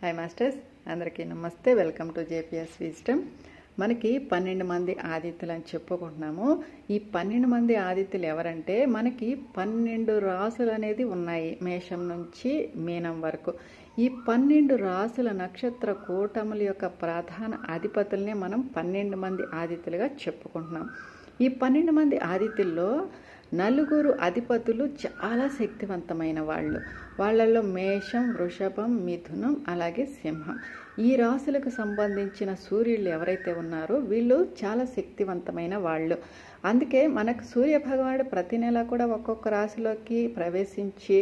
Hi masters అందరికీ నమస్తే. Welcome to JPS విజిటమ్ మనకి పన్నెండు మంది ఆదిత్యులు అని చెప్పుకుంటున్నాము. ఈ పన్నెండు మంది ఆదిత్యులు ఎవరంటే మనకి పన్నెండు రాసులు అనేది ఉన్నాయి. మేషం నుంచి మీనం వరకు. ఈ పన్నెండు రాసుల నక్షత్ర కూటముల యొక్క ప్రధాన అధిపతులనే మనం పన్నెండు మంది ఆదిత్యులుగా చెప్పుకుంటున్నాం. ఈ పన్నెండు మంది ఆదిత్యుల్లో నలుగురు అధిపతులు చాలా శక్తివంతమైన వాళ్ళు. వాళ్ళల్లో మేషం వృషభం మిథునం అలాగే సింహం. ఈ రాశులకు సంబంధించిన సూర్యుళ్ళు ఎవరైతే ఉన్నారో వీళ్ళు చాలా శక్తివంతమైన వాళ్ళు. అందుకే మనకు సూర్య భగవానుడు ప్రతి నెల కూడా ఒక్కొక్క రాశిలోకి ప్రవేశించి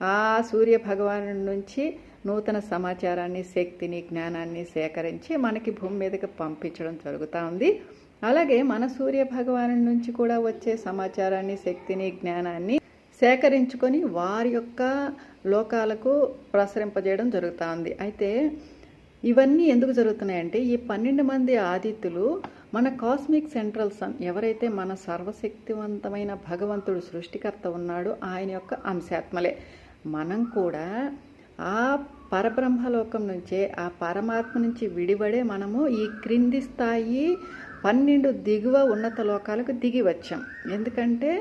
ఆ సూర్య భగవాను నుంచి నూతన సమాచారాన్ని శక్తిని జ్ఞానాన్ని సేకరించి మనకి భూమి మీదకి పంపించడం జరుగుతూ ఉంది. అలాగే మన సూర్య భగవాను నుంచి కూడా వచ్చే సమాచారాన్ని శక్తిని జ్ఞానాన్ని సేకరించుకొని వారి యొక్క లోకాలకు ప్రసరింపజేయడం జరుగుతూ ఉంది అయితే ఇవన్నీ ఎందుకు జరుగుతున్నాయంటే ఈ పన్నెండు మంది ఆదిత్యులు మన కాస్మిక్ సెంట్రల్ సన్ ఎవరైతే మన సర్వశక్తివంతమైన భగవంతుడు సృష్టికర్త ఉన్నాడో ఆయన యొక్క అంశాత్మలే. మనం కూడా ఆ పరబ్రహ్మలోకం నుంచే ఆ పరమాత్మ నుంచి విడిపడే మనము ఈ క్రింది స్థాయి పన్నెండు దిగువ ఉన్నత లోకాలకు దిగి వచ్చాం. ఎందుకంటే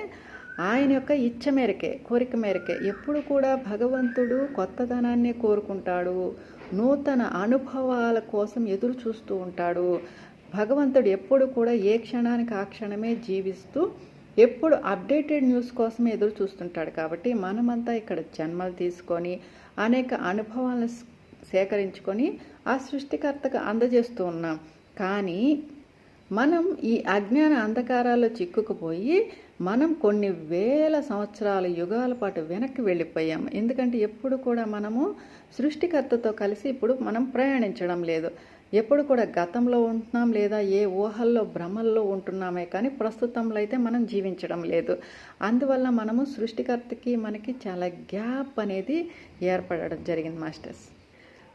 ఆయన యొక్క ఇచ్చ మేరకే కోరిక మేరకే ఎప్పుడు కూడా భగవంతుడు కొత్తదనాన్ని కోరుకుంటాడు. నూతన అనుభవాల కోసం ఎదురు చూస్తూ ఉంటాడు. భగవంతుడు ఎప్పుడు కూడా ఏ క్షణానికి ఆ క్షణమే జీవిస్తూ ఎప్పుడు అప్డేటెడ్ న్యూస్ కోసమే ఎదురు చూస్తుంటాడు. కాబట్టి మనమంతా ఇక్కడ జన్మలు తీసుకొని అనేక అనుభవాలను సేకరించుకొని ఆ సృష్టికర్తకు అందజేస్తూ ఉన్నాం. కానీ మనం ఈ అజ్ఞాన అంధకారాల్లో చిక్కుకుపోయి మనం కొన్ని వేల సంవత్సరాల యుగాల పాటు వెనక్కి వెళ్ళిపోయాం. ఎందుకంటే ఎప్పుడు కూడా మనము సృష్టికర్తతో కలిసి ఇప్పుడు మనం ప్రయాణించడం లేదు. ఎప్పుడు కూడా గతంలో ఉంటున్నాం లేదా ఏ ఊహల్లో భ్రమల్లో ఉంటున్నామే కానీ ప్రస్తుతంలో అయితే మనం జీవించడం లేదు. అందువల్ల మనము సృష్టికర్తకి మనకి చాలా గ్యాప్ అనేది ఏర్పడడం జరిగింది మాస్టర్స్.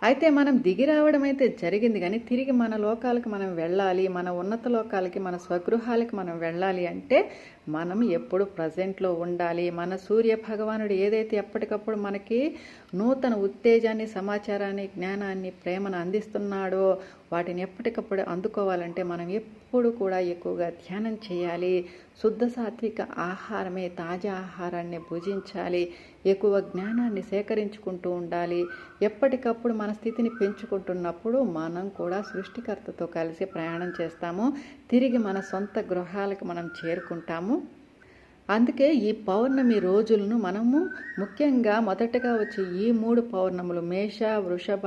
అయితే మనం దిగి రావడం అయితే జరిగింది. కానీ తిరిగి మన లోకాలకు మనం వెళ్ళాలి మన ఉన్నత లోకాలకి మన స్వగృహాలకి మనం వెళ్ళాలి అంటే మనం ఎప్పుడు ప్రజెంట్లో ఉండాలి. మన సూర్య భగవానుడు ఏదైతే ఎప్పటికప్పుడు మనకి నూతన ఉత్తేజాన్ని సమాచారాన్ని జ్ఞానాన్ని ప్రేమను అందిస్తున్నాడో వాటిని ఎప్పటికప్పుడు అందుకోవాలంటే మనం ఎప్పుడు కూడా ఎక్కువగా ధ్యానం చేయాలి. శుద్ధ సాత్విక ఆహారమే తాజా ఆహారాన్ని భుజించాలి. ఎక్కువ జ్ఞానాన్ని సేకరించుకుంటూ ఉండాలి. ఎప్పటికప్పుడు మన స్థితిని పెంచుకుంటున్నప్పుడు మనం కూడా సృష్టికర్తతో కలిసి ప్రయాణం చేస్తాము. తిరిగి మన సొంత గృహాలకు మనం చేరుకుంటాము. అందుకే ఈ పౌర్ణమి రోజులను మనము ముఖ్యంగా మొదటగా వచ్చే ఈ మూడు పౌర్ణములు మేష వృషభ